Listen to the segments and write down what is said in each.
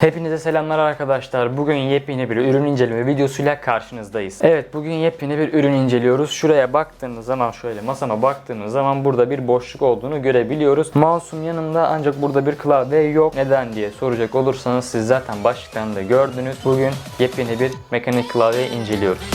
Hepinize selamlar arkadaşlar. Bugün yepyeni bir ürün inceleme videosuyla karşınızdayız. Evet bugün yepyeni bir ürün inceliyoruz. Şuraya baktığınız zaman şöyle masama baktığınız zaman burada bir boşluk olduğunu görebiliyoruz. Mouse'um yanımda ancak burada bir klavye yok. Neden diye soracak olursanız siz zaten başlıktan da gördünüz. Bugün yepyeni bir mekanik klavye inceliyoruz.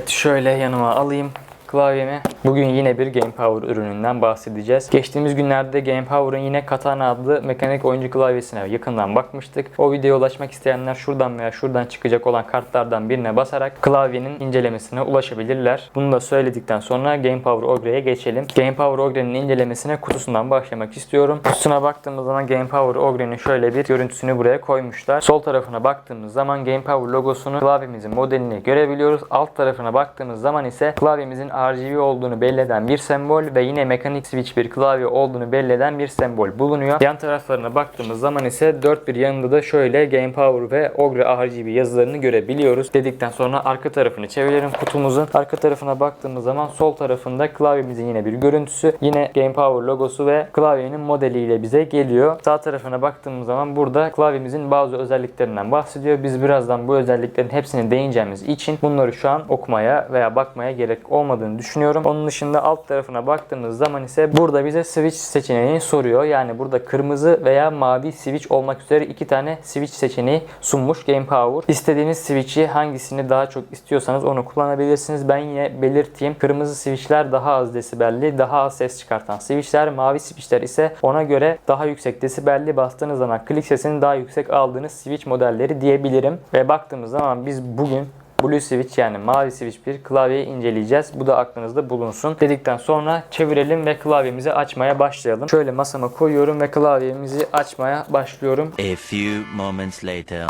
Evet şöyle yanıma alayım klavyemi. Bugün yine bir Game Power ürününden bahsedeceğiz. Geçtiğimiz günlerde Game Power'ın yine Katana adlı mekanik oyuncu klavyesine yakından bakmıştık. O videoya ulaşmak isteyenler şuradan veya şuradan çıkacak olan kartlardan birine basarak klavyenin incelemesine ulaşabilirler. Bunu da söyledikten sonra Game Power Ogre'ye geçelim. Game Power Ogre'nin incelemesine kutusundan başlamak istiyorum. Kutusuna baktığımız zaman Game Power Ogre'nin şöyle bir görüntüsünü buraya koymuşlar. Sol tarafına baktığımız zaman Game Power logosunu klavyemizin modelini görebiliyoruz. Alt tarafına baktığımız zaman ise klavyemizin RGB olduğunu belli eden bir sembol ve yine mekanik switch bir klavye olduğunu belli eden bir sembol bulunuyor. Yan taraflarına baktığımız zaman ise dört bir yanında da şöyle Game Power ve Ogre RGB yazılarını görebiliyoruz. Dedikten sonra arka tarafını çevirelim kutumuzun. Arka tarafına baktığımız zaman sol tarafında klavyemizin yine bir görüntüsü. Yine Game Power logosu ve klavyenin modeliyle bize geliyor. Sağ tarafına baktığımız zaman burada klavyemizin bazı özelliklerinden bahsediyor. Biz birazdan bu özelliklerin hepsini değineceğimiz için bunları şu an okumaya veya bakmaya gerek olmadığını düşünüyorum. Onun dışında alt tarafına baktığımız zaman ise burada bize switch seçeneğini soruyor. Yani burada kırmızı veya mavi switch olmak üzere iki tane switch seçeneği sunmuş Game Power. İstediğiniz switch'i hangisini daha çok istiyorsanız onu kullanabilirsiniz. Ben yine belirteyim. Kırmızı switch'ler daha az desibelli, daha az ses çıkartan switch'ler. Mavi switch'ler ise ona göre daha yüksek desibelli bastığınız zaman klik sesini daha yüksek aldığınız switch modelleri diyebilirim. Ve baktığımız zaman biz bugün Blue Switch yani mavi switch bir klavyeyi inceleyeceğiz. Bu da aklınızda bulunsun. Dedikten sonra çevirelim ve klavyemizi açmaya başlayalım. Şöyle masama koyuyorum ve klavyemizi açmaya başlıyorum. A few moments later.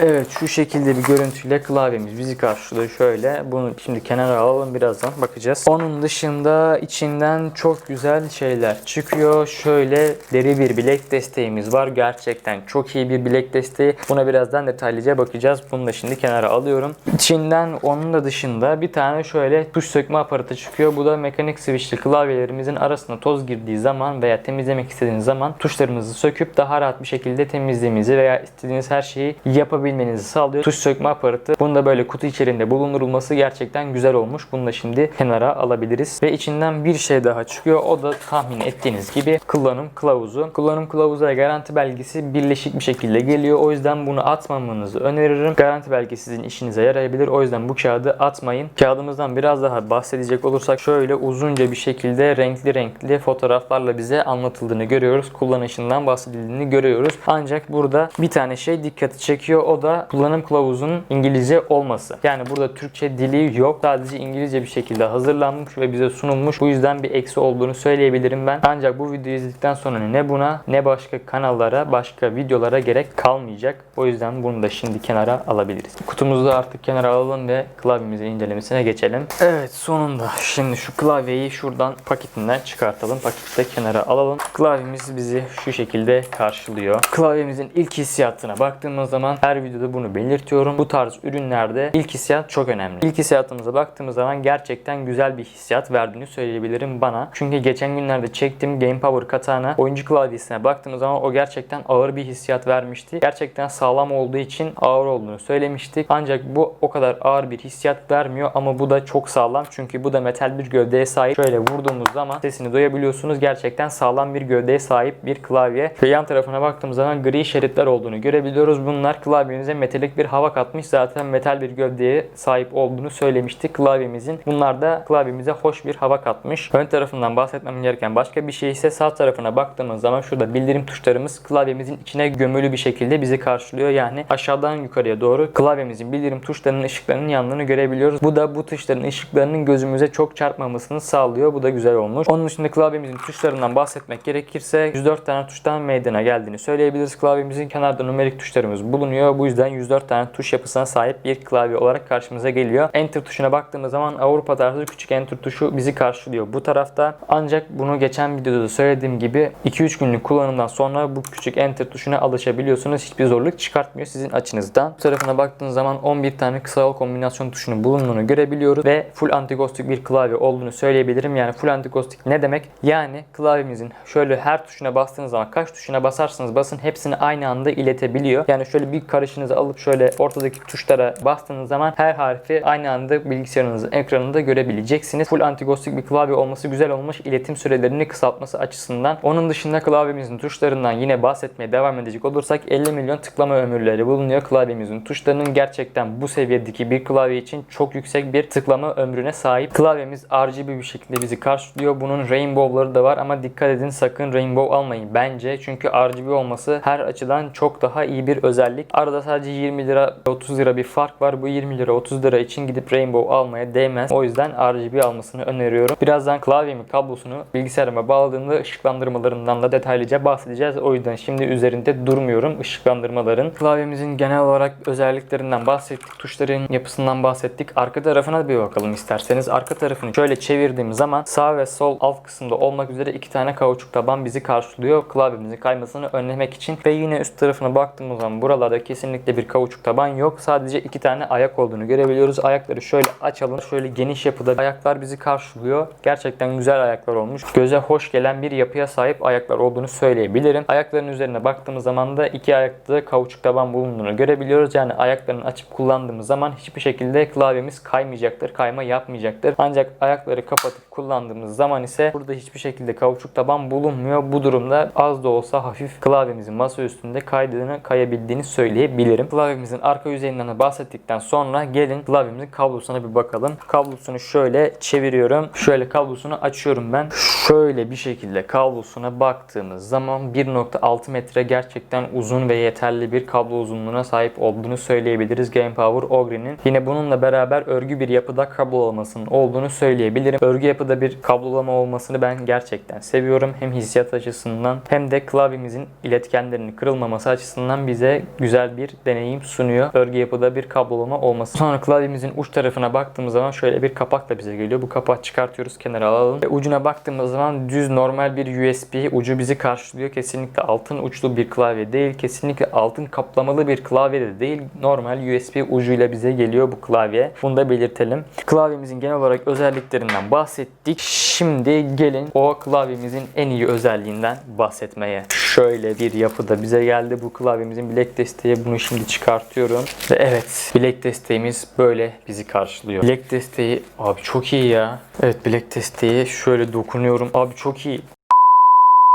Evet şu şekilde bir görüntüyle klavyemiz bizi karşılıyor şöyle. Bunu şimdi kenara alalım birazdan bakacağız. Onun dışında içinden çok güzel şeyler çıkıyor. Şöyle deri bir bilek desteğimiz var. Gerçekten çok iyi bir bilek desteği. Buna birazdan detaylıca bakacağız. Bunu da şimdi kenara alıyorum. İçinden onun da dışında bir tane şöyle tuş sökme aparatı çıkıyor. Bu da mekanik switchli klavyelerimizin arasına toz girdiği zaman veya temizlemek istediğiniz zaman tuşlarımızı söküp daha rahat bir şekilde temizlediğimizi veya istediğiniz her şeyi yapabilmenizi sağlıyor. Tuş sökme aparatı. Bunu da böyle kutu içerisinde bulundurulması gerçekten güzel olmuş. Bunu da şimdi kenara alabiliriz. Ve içinden bir şey daha çıkıyor. O da tahmin ettiğiniz gibi kullanım kılavuzu. Kullanım kılavuzu ve garanti belgesi birleşik bir şekilde geliyor. O yüzden bunu atmamanızı öneririm. Garanti belgesi sizin işinize yarayabilir. O yüzden bu kağıdı atmayın. Kağıdımızdan biraz daha bahsedecek olursak şöyle uzunca bir şekilde renkli renkli fotoğraflarla bize anlatıldığını görüyoruz. Kullanışından bahsedildiğini görüyoruz. Ancak burada bir tane şey dikkati çekiyor. O da kullanım kılavuzunun İngilizce olması. Yani burada Türkçe dili yok. Sadece İngilizce bir şekilde hazırlanmış ve bize sunulmuş. Bu yüzden bir eksi olduğunu söyleyebilirim ben. Ancak bu videoyu izledikten sonra ne buna ne başka kanallara, başka videolara gerek kalmayacak. O yüzden bunu da şimdi kenara alabiliriz. Kutumuzu da artık kenara alalım ve klavyemizin incelemesine geçelim. Evet sonunda şimdi şu klavyeyi şuradan paketinden çıkartalım. Pakette kenara alalım. Klavyemiz bizi şu şekilde karşılıyor. Klavyemizin ilk hissiyatına baktığımız zaman her videoda bunu belirtiyorum. Bu tarz ürünlerde ilk hissiyat çok önemli. İlk hissiyatımıza baktığımız zaman gerçekten güzel bir hissiyat verdiğini söyleyebilirim bana. Çünkü geçen günlerde çektiğim Game Power Katana oyuncu klavyesine baktığımız zaman o gerçekten ağır bir hissiyat vermişti. Gerçekten sağlam olduğu için ağır olduğunu söylemiştik. Ancak bu o kadar ağır bir hissiyat vermiyor ama bu da çok sağlam. Çünkü bu da metal bir gövdeye sahip. Şöyle vurduğumuz zaman sesini duyabiliyorsunuz. Gerçekten sağlam bir gövdeye sahip bir klavye. Ve yan tarafına baktığımız zaman gri şeritler olduğunu görebiliyoruz. Bunlar klavyemize metalik bir hava katmış. Zaten metal bir gövdeye sahip olduğunu söylemiştik klavyemizin. Bunlar da klavyemize hoş bir hava katmış. Ön tarafından bahsetmem gereken başka bir şey ise sağ tarafına baktığımız zaman şurada bildirim tuşlarımız klavyemizin içine gömülü bir şekilde bizi karşılıyor. Yani aşağıdan yukarıya doğru klavyemizin bildirim tuşlarının ışıklarının yandığını görebiliyoruz. Bu da bu tuşların ışıklarının gözümüze çok çarpmamasını sağlıyor. Bu da güzel olmuş. Onun dışında klavyemizin tuşlarından bahsetmek gerekirse 104 tane tuştan meydana geldiğini söyleyebiliriz. Klavyemizin kenarda numerik tuşlarımız bulunuyor. Bu yüzden 104 tane tuş yapısına sahip bir klavye olarak karşımıza geliyor. Enter tuşuna baktığımız zaman Avrupa tarzı küçük enter tuşu bizi karşılıyor bu tarafta. Ancak bunu geçen videoda da söylediğim gibi 2-3 günlük kullanımdan sonra bu küçük enter tuşuna alışabiliyorsunuz. Hiçbir zorluk çıkartmıyor sizin açınızdan. Bu tarafına baktığınız zaman 11 tane kısa yol kombinasyon tuşunun bulunduğunu görebiliyoruz ve full anti-ghosting bir klavye olduğunu söyleyebilirim. Yani full anti-ghosting ne demek? Yani klavyemizin şöyle her tuşuna bastığınız zaman kaç tuşuna basarsanız basın hepsini aynı anda iletebiliyor. Yani şöyle bir karışınızı alıp şöyle ortadaki tuşlara bastığınız zaman her harfi aynı anda bilgisayarınızın ekranında görebileceksiniz. Full anti-ghosting bir klavye olması güzel olmuş. iletim sürelerini kısaltması açısından. Onun dışında klavyemizin tuşlarından yine bahsetmeye devam edecek olursak 50 milyon tıklama ömürleri bulunuyor klavyemizin tuşlarının gerçekten bu seviyedeki bir klavye için çok yüksek bir tıklama ömrüne sahip. Klavyemiz RGB bir şekilde bizi karşılıyor. Bunun rainbow'ları da var ama dikkat edin sakın rainbow almayın bence. Çünkü RGB olması her açıdan çok daha iyi bir özellik. Arada sadece 20 lira 30 lira bir fark var. Bu 20 lira 30 lira için gidip rainbow almaya değmez. O yüzden RGB almasını öneriyorum. Birazdan klavyemin kablosunu bilgisayarıma bağladığımda ışıklandırmalarından da detaylıca bahsedeceğiz. O yüzden şimdi üzerinde durmuyorum ışıklandırmaların. Klavyemizin genel olarak özelliklerinden bahsettik. Tuşların yapısından bahsettik. Arka tarafına bir bakalım isterseniz. Arka tarafını şöyle çevirdiğim zaman sağ ve sol alt kısımda olmak üzere iki tane kauçuk taban bizi karşılıyor. Klavyemizin kaymasını önlemek için. Ve yine üst tarafına baktığımız zaman buralarda kesinlikle bir kauçuk taban yok. Sadece iki tane ayak olduğunu görebiliyoruz. Ayakları şöyle açalım. Şöyle geniş yapıda ayaklar bizi karşılıyor. Gerçekten güzel ayaklar olmuş. Göze hoş gelen bir yapıya sahip ayaklar olduğunu söyleyebilirim. Ayakların üzerine baktığımız zaman da iki ayakta kauçuk taban bulunduğunu görebiliyoruz. Yani ayaklarını açıp kullandığımız zaman hiçbir şekilde klavyemiz kaymayacaktır. Kayma yapmayacaktır. Ancak ayakları kapatıp kullandığımız zaman ise burada hiçbir şekilde kauçuk taban bulunmuyor. Bu durumda az da olsa hafif klavyemizin masa üstünde kaydığını, kayabildiğini söyleyebilirim. Klavyemizin arka yüzeyinden de bahsettikten sonra gelin klavyemizin kablosuna bir bakalım. Kablosunu şöyle çeviriyorum. Şöyle kablosunu açıyorum ben. Şöyle bir şekilde kablosuna baktığımız zaman 1.6 metre gerçekten uzun ve yeterli bir kablo uzunluğuna sahip olduğunu söyleyebiliriz Game Power Ogre'nin. Yine bununla beraber örgü bir yapıda kablolamasının olduğunu söyleyebilirim. Örgü yapıda bir kablolama olmasını ben gerçekten seviyorum. Hem hissiyat açısından hem de klavyemizin iletkenlerinin kırılmaması açısından bize güzel bir deneyim sunuyor. Örgü yapıda bir kablolama olması. Sonra klavyemizin uç tarafına baktığımız zaman şöyle bir kapak da bize geliyor. Bu kapağı çıkartıyoruz kenara alalım. Ve ucuna baktığımız zaman düz normal bir USB ucu bizi karşılıyor. Kesinlikle altın uçlu bir klavye değil. Kesinlikle altın kaplamalı bir klavye de değil. Normal USB ucuyla bize geliyor bu klavye. Bunu da belirtelim. Klavyemizin genel olarak özelliklerinden bahsettik. Şimdi gelin o klavyemizin en iyi özelliğinden bahsetmeye. Şöyle bir yapıda bize geldi bu klavyemizin bilek desteği. Bunu şimdi çıkartıyorum. Ve evet bilek desteğimiz böyle bizi karşılıyor. Bilek desteği abi çok iyi ya. Evet bilek desteği şöyle dokunuyorum. Abi çok iyi.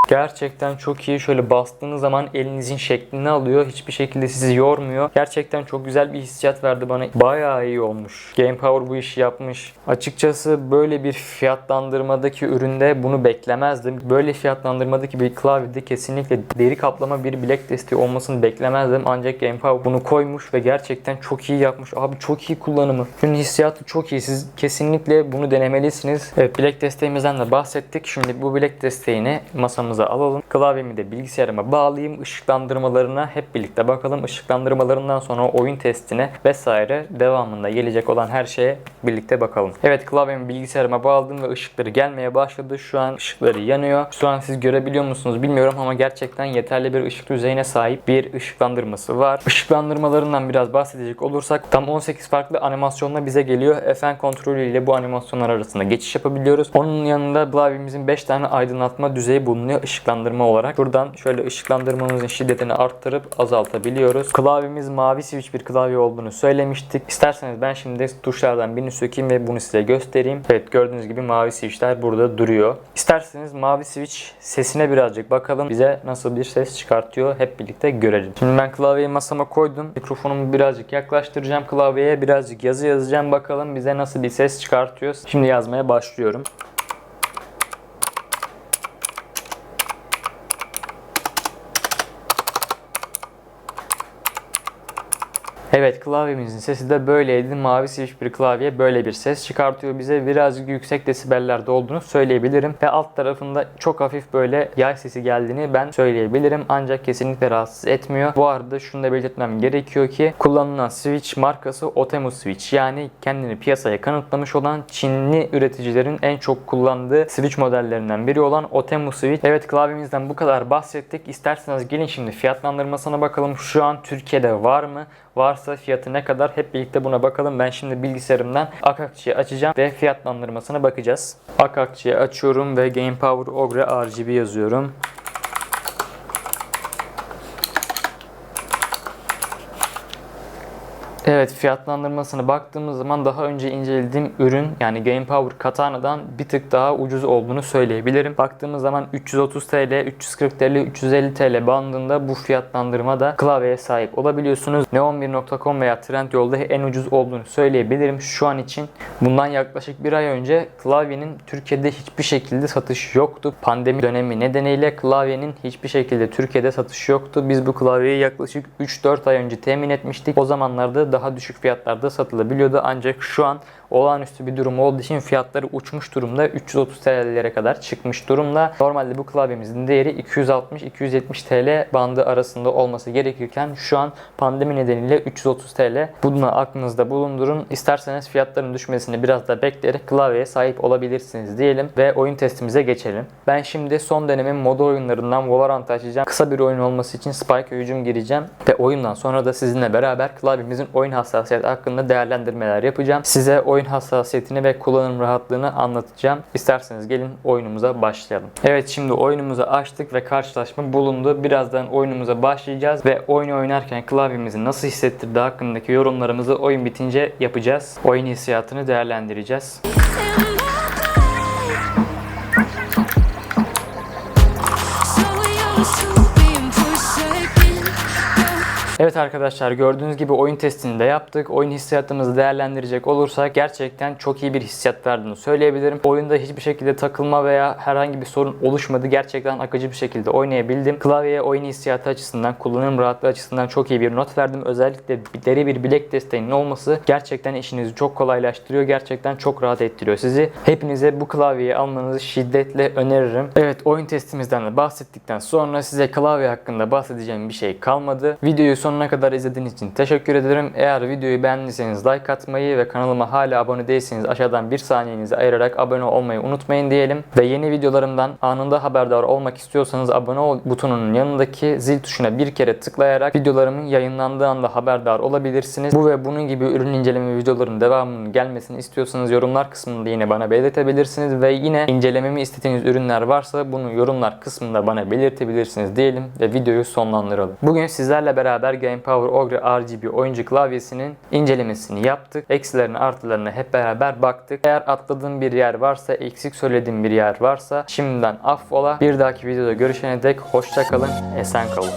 Gerçekten çok iyi. Şöyle bastığınız zaman elinizin şeklini alıyor. Hiçbir şekilde sizi yormuyor. Gerçekten çok güzel bir hissiyat verdi bana. Bayağı iyi olmuş. Game Power bu işi yapmış. Açıkçası böyle bir fiyatlandırmadaki üründe bunu beklemezdim. Böyle fiyatlandırmadaki bir klavyede kesinlikle deri kaplama bir bilek desteği olmasını beklemezdim. Ancak Game Power bunu koymuş ve gerçekten çok iyi yapmış. Abi çok iyi kullanımı. Şunun hissiyatı çok iyi. Siz kesinlikle bunu denemelisiniz. Evet bilek desteğimizden de bahsettik. Şimdi bu bilek desteğini masamıza alalım. Klavyemi de bilgisayarıma bağlayayım. Işıklandırmalarına hep birlikte bakalım. Işıklandırmalarından sonra oyun testine vesaire devamında gelecek olan her şeye birlikte bakalım. Evet klavyemi bilgisayarıma bağladım ve ışıkları gelmeye başladı. Şu an ışıkları yanıyor. Şu an siz görebiliyor musunuz bilmiyorum ama gerçekten yeterli bir ışık düzeyine sahip bir ışıklandırması var. Işıklandırmalarından biraz bahsedecek olursak tam 18 farklı animasyonla bize geliyor. FN kontrolü ile bu animasyonlar arasında geçiş yapabiliyoruz. Onun yanında klavyemizin 5 tane aydınlatma düzeyi bulunuyor ışıklandırma olarak. Buradan şöyle ışıklandırmamızın şiddetini arttırıp azaltabiliyoruz. Klavyemiz mavi switch bir klavye olduğunu söylemiştik. İsterseniz ben şimdi tuşlardan birini sökeyim ve bunu size göstereyim. Evet gördüğünüz gibi mavi switchler burada duruyor. İsterseniz mavi switch sesine birazcık bakalım. Bize nasıl bir ses çıkartıyor hep birlikte görelim. Şimdi ben klavyeyi masama koydum. Mikrofonumu birazcık yaklaştıracağım klavyeye. Birazcık yazı yazacağım. Bakalım bize nasıl bir ses çıkartıyor. Şimdi yazmaya başlıyorum. Evet klavyemizin sesi de böyleydi. Mavi switch bir klavye böyle bir ses çıkartıyor bize. Birazcık yüksek desibellerde olduğunu söyleyebilirim. Ve alt tarafında çok hafif böyle yay sesi geldiğini ben söyleyebilirim. Ancak kesinlikle rahatsız etmiyor. Bu arada şunu da belirtmem gerekiyor ki kullanılan switch markası Otemu Switch. Yani kendini piyasaya kanıtlamış olan Çinli üreticilerin en çok kullandığı switch modellerinden biri olan Otemu Switch. Evet klavyemizden bu kadar bahsettik. İsterseniz gelin şimdi fiyatlandırmasına bakalım. Şu an Türkiye'de var mı? Varsa fiyatı ne kadar? Hep birlikte buna bakalım. Ben şimdi bilgisayarımdan Akakçı'yı açacağım ve fiyatlandırmasına bakacağız. Akakçı'yı açıyorum ve Game Power Ogre RGB yazıyorum. Evet fiyatlandırmasına baktığımız zaman daha önce incelediğim ürün yani Game Power Katana'dan bir tık daha ucuz olduğunu söyleyebilirim. Baktığımız zaman 330 TL, 340 TL, 350 TL bandında bu fiyatlandırmada klavyeye sahip olabiliyorsunuz. Neon1.com veya Trendyol'da en ucuz olduğunu söyleyebilirim şu an için. Bundan yaklaşık bir ay önce klavyenin Türkiye'de hiçbir şekilde satış yoktu. Pandemi dönemi nedeniyle klavyenin hiçbir şekilde Türkiye'de satış yoktu. Biz bu klavyeyi yaklaşık 3-4 ay önce temin etmiştik. O zamanlarda daha düşük fiyatlarda satılabiliyordu. Ancak şu an olağanüstü bir durum olduğu için fiyatları uçmuş durumda. 330 TL'lere kadar çıkmış durumda. Normalde bu klavyemizin değeri 260-270 TL bandı arasında olması gerekirken şu an pandemi nedeniyle 330 TL. Bunu aklınızda bulundurun. İsterseniz fiyatların düşmesini biraz da bekleyerek klavyeye sahip olabilirsiniz diyelim ve oyun testimize geçelim. Ben şimdi son dönemin moda oyunlarından Valorant açacağım. Kısa bir oyun olması için Spike hücum gireceğim ve oyundan sonra da sizinle beraber klavyemizin oyun hassasiyeti hakkında değerlendirmeler yapacağım. Size oyun hassasiyetini ve kullanım rahatlığını anlatacağım. İsterseniz gelin oyunumuza başlayalım. Evet şimdi oyunumuzu açtık ve karşılaşma bulundu. Birazdan oyunumuza başlayacağız ve oyunu oynarken klavyemizi nasıl hissettirdiği hakkındaki yorumlarımızı oyun bitince yapacağız. Oyun hissiyatını değerlendireceğiz. Evet arkadaşlar gördüğünüz gibi oyun testini de yaptık. Oyun hissiyatımızı değerlendirecek olursak gerçekten çok iyi bir hissiyat verdiğini söyleyebilirim. Oyunda hiçbir şekilde takılma veya herhangi bir sorun oluşmadı. Gerçekten akıcı bir şekilde oynayabildim. Klavyeye oyun hissiyatı açısından, kullanım rahatlığı açısından çok iyi bir not verdim. Özellikle deri bir bilek desteğinin olması gerçekten işinizi çok kolaylaştırıyor. Gerçekten çok rahat ettiriyor sizi. Hepinize bu klavyeyi almanızı şiddetle öneririm. Evet oyun testimizden de bahsettikten sonra size klavye hakkında bahsedeceğim bir şey kalmadı. Videoyu sonuna kadar izlediğiniz için teşekkür ederim. Eğer videoyu beğendiyseniz like atmayı ve kanalıma hala abone değilseniz aşağıdan bir saniyenizi ayırarak abone olmayı unutmayın diyelim. Ve yeni videolarımdan anında haberdar olmak istiyorsanız abone ol butonunun yanındaki zil tuşuna bir kere tıklayarak videolarımın yayınlandığı anda haberdar olabilirsiniz. Bu ve bunun gibi ürün inceleme videolarının devamının gelmesini istiyorsanız yorumlar kısmında yine bana belirtebilirsiniz ve yine incelememi istediğiniz ürünler varsa bunu yorumlar kısmında bana belirtebilirsiniz diyelim ve videoyu sonlandıralım. Bugün sizlerle beraber Game Power Ogre RGB oyuncu klavyesinin incelemesini yaptık. Eksilerine artılarına hep beraber baktık. Eğer atladığım bir yer varsa, eksik söylediğim bir yer varsa şimdiden affola. Bir dahaki videoda görüşene dek hoşça kalın, esen kalın.